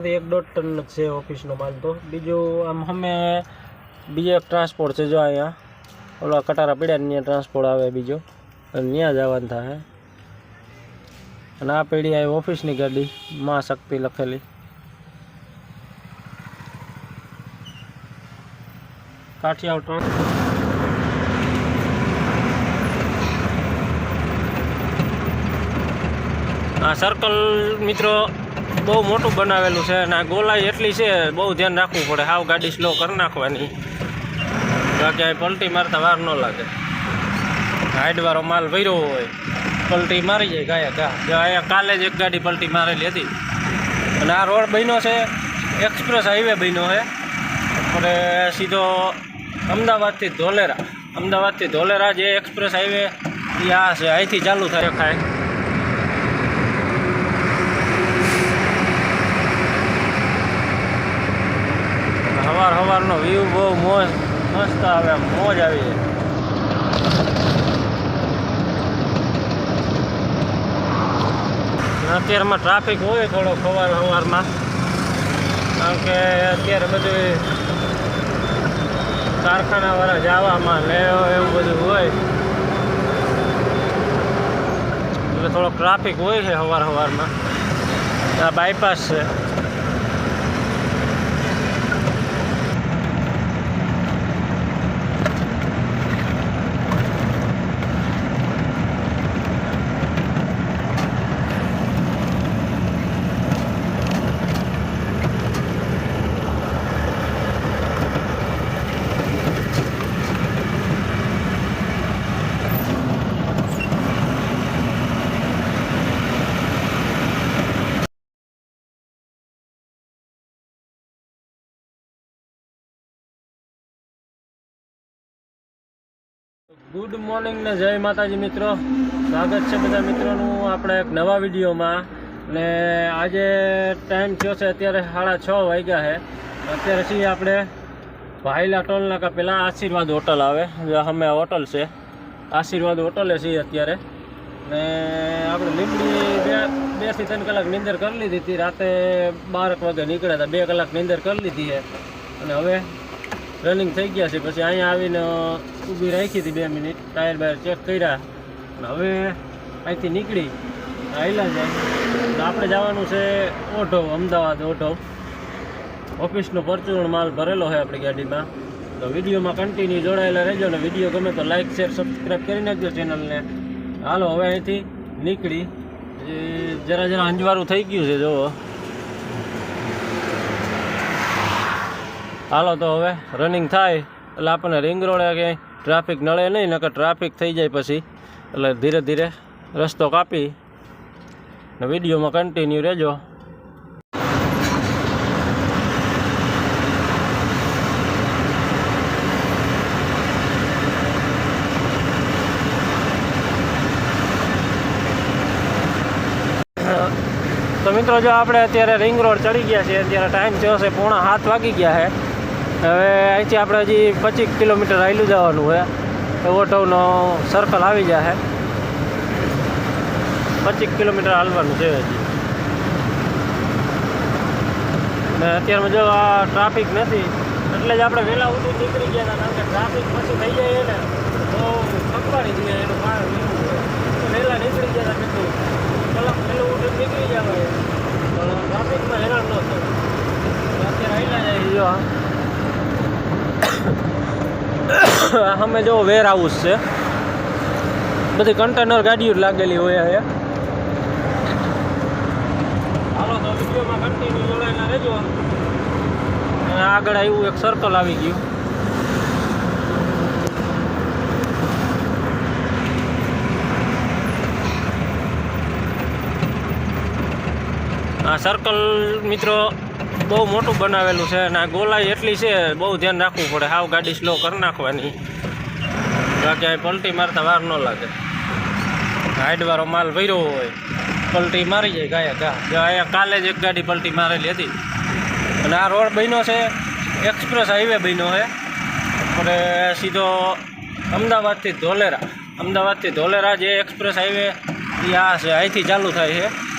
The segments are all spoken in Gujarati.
એક દોઢ ટન છે ઓફિસનો માલ તો. બીજું આમ અમે બીજો એક ટ્રાન્સપોર્ટ છે જો અહીંયા. ઓલા કટારા પીડ્યા ત્યાં ટ્રાન્સપોર્ટ આવે બીજો. અને ત્યાં જવાનું થાય. અને આ પેઢી આવી ઓફિસની ગાડી, માં શક્તિ લખેલી. કાઠિયાવાડ ટ્રાન્સ આ સર્કલ મિત્રો બહુ મોટું બનાવેલું છે અને આ ગોલાઈ એટલી છે, બહુ ધ્યાન રાખવું પડે. હાવ ગાડી સ્લો કરી નાખવાની. બાકી આ પલટી મારતા વાર ન લાગે. હાઈડવાળો માલ ભર્યો હોય, પલટી મારી જાય ગાયા ગા અહીંયા કાલે જ એક ગાડી પલટી મારેલી હતી. અને આ રોડ બન્યો છે, એક્સપ્રેસ હાઈવે બન્યો છે. આપણે સીધો અમદાવાદથી ધોલેરા. અમદાવાદથી ધોલેરા જે એક્સપ્રેસ હાઈવે એ આ છે, અહીંથી ચાલુ થાય. ખાય સવાર સવારનો વ્યૂ બહુ મોજ, મસ્ત આવે, મોજ આવી જાય. અત્યારમાં ટ્રાફિક હોય થોડો સવાર સવારમાં, કારણ કે અત્યારે બધું કારખાનાવાળા જવામાં લે એવું બધું હોય. એટલે થોડોક ટ્રાફિક હોય છે સવાર સવારમાં. આ બાયપાસ છે. ગુડ મોર્નિંગ ને જય માતાજી મિત્રો. સ્વાગત છે બધા મિત્રોનું આપણે એક નવા વિડીયોમાં. ને આજે ટાઈમ થયો છે અત્યારે સાડા છ વાગ્યા છે. અત્યારે છીએ આપણે ભાઈલા ટોલ નાકા પહેલાં આશીર્વાદ હોટલ આવે. અમે હોટલ છે. આશીર્વાદ હોટલે છીએ અત્યારે. ને આપણે લીમડી બે બેથી ત્રણ કલાક નીંદર કરી લીધી હતી. રાતે બારક વાગે નીકળ્યા હતા. બે કલાક નીંદર કરી લીધી છે. અને હવે રનિંગ થઈ ગયા છે. પછી અહીંયા આવીને ઊભી રાખી હતી બે મિનિટ. ટાયર બાયર ચેક કર્યા. હવે અહીંથી નીકળી. આવેલા જાય તો આપણે જવાનું છે ઓઢો અમદાવાદ ઓઢો ઓફિસનો પરચુરણ માલ ભરેલો છે આપણી ગાડીમાં. તો વિડીયોમાં કન્ટિન્યુ જોડાયેલા રહેજો ને વીડિયો ગમે તો લાઇક શેર સબસ્ક્રાઈબ કરી નાખજો ચેનલને હાલો, હવે અહીંથી નીકળી. જરા જરા અંજવાળું થઈ ગયું છે, જુઓ. હાલો તો હવે રનિંગ થાય, એટલે આપણને રિંગ રોડે કંઈ ટ્રાફિક નળે નહીં, નકર ટ્રાફિક થઈ જાય પછી. એટલે ધીરે ધીરે રસ્તો કાપી ને વિડીયોમાં કન્ટિન્યુ રહેજો. તો મિત્રો, જો આપણે અત્યારે રિંગ રોડ ચડી ગયા છીએ, અત્યારે ટાઈમ થયો છે પોણા સાત વાગી ગયા છે. હવે અહીંથી આપણે હજી પચીસ કિલોમીટર આવેલું જવાનું હોય ઓટોનો સર્કલ આવી જાય પચીસ કિલોમીટર હાલવાનું છે હજી. ને અત્યારમાં જો આ ટ્રાફિક નથી, એટલે જ આપણે વહેલા ઉઠી નીકળી ગયા હતા, કારણ કે ટ્રાફિક પછી થઈ જાય ને, તો થકવાડી દઈએ એનું કારણ વહેલા નીકળી ગયા હતા કેટલું કલાક પહેલું ઉઠી નીકળી જવાય. પણ ટ્રાફિકમાં હેરાન ન થાય. અત્યારે આવેલા જાય જો. અમે જો વેર હાઉસ છે. બધી કન્ટેનર ગાડીઓ લાગેલી હોય અહીંયા. હાલો તો વિડીયોમાં કન્ટિન્યુ જોડાયેલા રહેજો. આગળ આવ્યું એક સર્કલ આવી ગયું. આ સર્કલ મિત્રો બહુ મોટું બનાવેલું છે અને આ ગોલાઈ એટલી છે, બહુ ધ્યાન રાખવું પડે. હાવ ગાડી સ્લો કરી નાખવાની. બાકી અહીં પલટી મારતા વાર ન લાગે. હાઈડવાળો માલ ભર્યો હોય, પલટી મારી જાય ગાયા અહીંયા કાલે જ એક ગાડી પલટી મારેલી હતી. અને આ રોડ બન્યો છે એક્સપ્રેસ હાઈવે બન્યો છે. અને સીધો અમદાવાદથી ધોલેરા. અમદાવાદથી ધોલેરા જે એક્સપ્રેસ હાઈવે એ આ છે, અહીંથી ચાલુ થાય છે.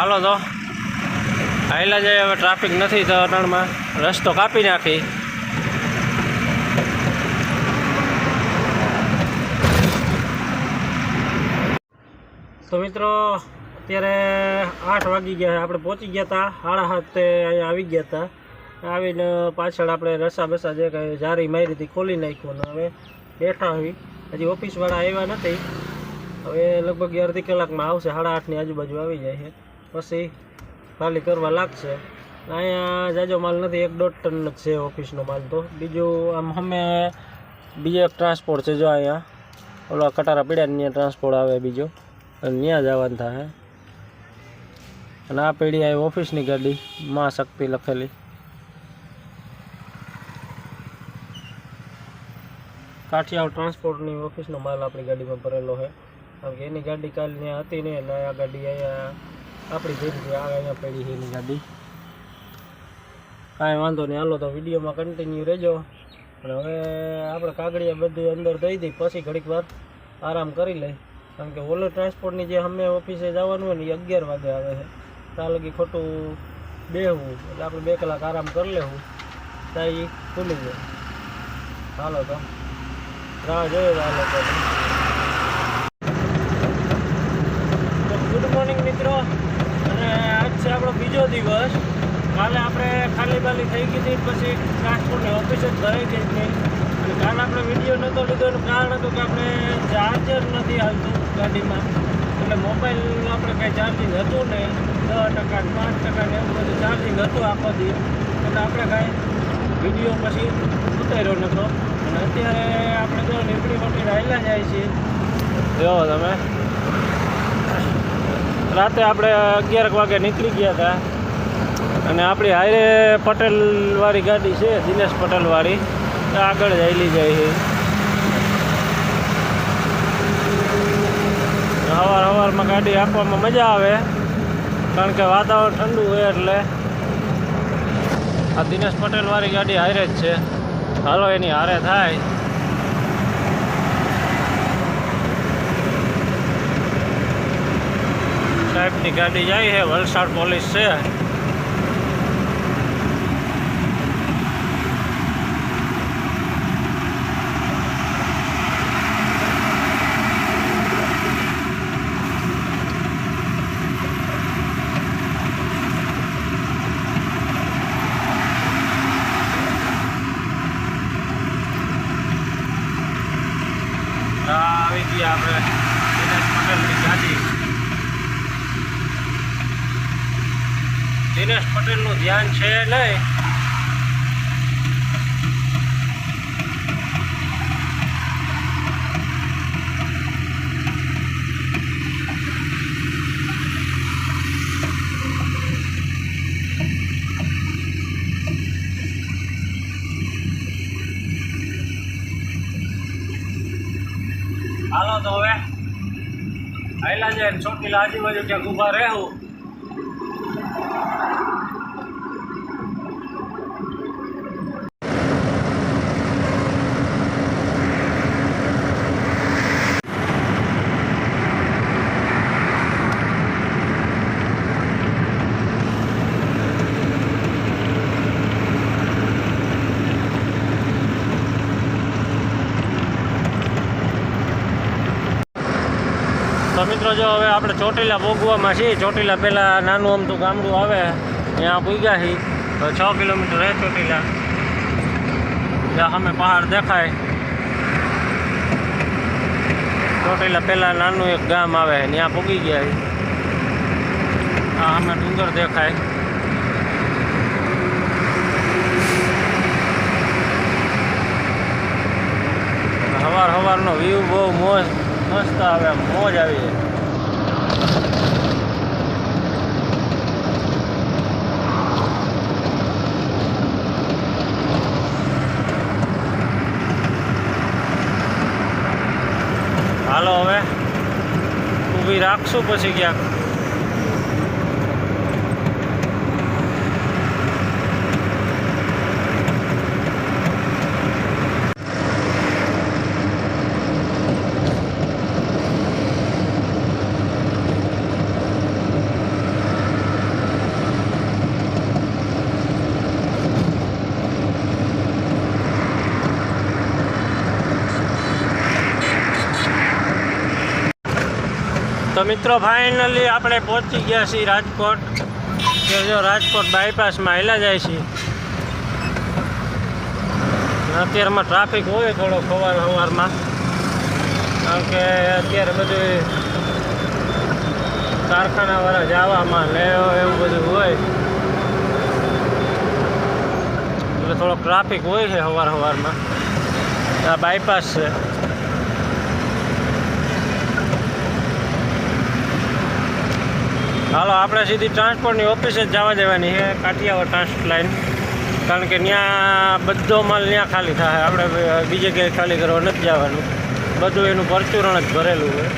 હાલો તો. આયલા જાય, હવે ટ્રાફિક નથી તો અટાણમાં રસ્તો કાપી નાખી. તો મિત્રો, અત્યારે આઠ વાગી ગયા આપણે પહોંચી ગયા હતા સાડા સાતે અહીંયા આવી ગયા હતા આવીને પાછળ આપણે રસા બસા જે કાંઈ જારી મારી હતી, ખોલી નાખ્યું અને હવે બેઠા આવી હજી ઓફિસવાળા આવ્યા નથી. હવે લગભગ અડધી કલાકમાં આવશે. સાડા આઠની આજુબાજુ આવી જાય છે. પછી ખાલી કરવા લાગશે. અહીંયા જાજો માલ નથી, એક દોઢ ટન જ છે ઓફિસનો માલ તો. બીજું આમ અમે બીજો એક ટ્રાન્સપોર્ટ છે જો અહીંયા. ઓલા કટારા પીડ્યા ટ્રાન્સપોર્ટ આવે બીજો. અને ત્યાં જવાનું થાય. અને આ પેઢી આવી ઓફિસની ગાડી, માં શક્તિ લખેલી. કાઠિયાવાડ ટ્રાન્સપોર્ટની ઓફિસનો માલ આપણી ગાડીમાં ભરેલો છે. કારણ કે એની ગાડી કાલ ત્યાં હતી ને એટલે આ ગાડી અહીંયા આપણી ભેગી આ અહીંયા પડી છે એની ગાડી. કાંઈ વાંધો નહીં, હાલો તો વિડીયોમાં કન્ટિન્યુ રહેજો. અને હવે આપણે કાગળિયા બધું અંદર દઈ દઈ, પછી ઘડીક વાર આરામ કરી લઈ. કારણ કે ઓલો ટ્રાન્સપોર્ટની જે અમે ઓફિસે જવાનું હોય ને, એ અગિયાર વાગે આવે છે. ત્યાં લગી ખોટું બેહવું, એટલે આપણે બે કલાક આરામ કરી લેવું. ત્યાં એ ખુલી જાય. હાલો તો. રાહ જોયો હાલો તો ગુડ મોર્નિંગ મિત્રો અને આજ છે આપણો બીજો દિવસ, કાલે આપણે ખાલી બાલી થઈ ગઈ હતી, પછી ટ્રાન્સપોર્ટની ઓફિસ જ ભરાઈ ગઈ હતી. અને કાલે આપણે વીડિયો નહોતો લીધો એનું કારણ હતું કે આપણે ચાર્જર નથી હાલતું ગાડીમાં. એટલે મોબાઈલ આપણે કાંઈ ચાર્જિંગ હતું નહીં. દસ ટકા, પાંચ ટકા ને એવું બધું ચાર્જિંગ હતું આખો દી એટલે આપણે કાંઈ વીડિયો પછી ઉતાર્યો નહોતો અને અત્યારે આપણે તો નીકળી મોટી રાયલા જાય છીએ. જો તમે. રાતે આપણે અગિયાર વાગે નીકળી ગયા હતા. અને આપણી હાઈરે પટેલવાળી ગાડી છે, દિનેશ પટેલવાળી. આગળ જઈલી જાય છે. સવાર સવારમાં ગાડી આપવામાં મજા આવે, કારણ કે વાતાવરણ ઠંડુ હોય એટલે. આ દિનેશ પટેલવાળી ગાડી હારે જ છે. હાલો, એની હારે થાય. સાહેબની ગાડી જાય છે વલસાડ પોલીસ છે આ આવી ગયા આપણે દિનેશ પટેલની ગાડી દિનેશ પટેલનું ધ્યાન છે નહીં. હાલો તો હવે. આયલા છે ચોટીલા આજુબાજુ ક્યાંક ઊભા રહેવું તો મિત્રો, જો હવે આપણે ચોટીલા ભોગવામાં છીએ. ચોટીલા પહેલાં નાનું અમતું ગામડું આવે. ત્યાં પૂગ્યા છીએ. તો છ કિલોમીટર રહે ચોટીલા. ત્યાં અમે પહાડ દેખાય. ચોટીલા પહેલાં નાનું એક ગામ આવે ત્યાં પૂગી ગયા છીએ. આ અમે ડુંગર દેખાય. સવાર સવારનો વ્યૂ બહુ મોજ મસ્ત આવે. મોજ આવી જાય. હાલો હવે ઊભી રાખશું પછી ક્યાંક. મિત્રો ફાઇનલી આપણે પહોંચી ગયા છીએ રાજકોટ. જો રાજકોટ બાયપાસમાં આવેલા જાય છે. અત્યારમાં ટ્રાફિક હોય થોડો સવાર સવારમાં. કારણ કે અત્યારે બધું કારખાનાવાળા જવામાં લેવો એવું બધું હોય. એટલે થોડો ટ્રાફિક હોય છે સવાર સવારમાં. આ બાયપાસ છે. હાલો, આપણે સીધી ટ્રાન્સપોર્ટની ઓફિસે જ જવા દેવાની છે, કાઠિયાવાડ ટ્રાન્સપોર્ટ લાઈન. કારણ કે ત્યાં બધો માલ ત્યાં ખાલી થાય. આપણે બીજે ક્યાંય ખાલી કરવા નથી જવાનું. બધું એનું પરચુરણ જ ભરેલું હોય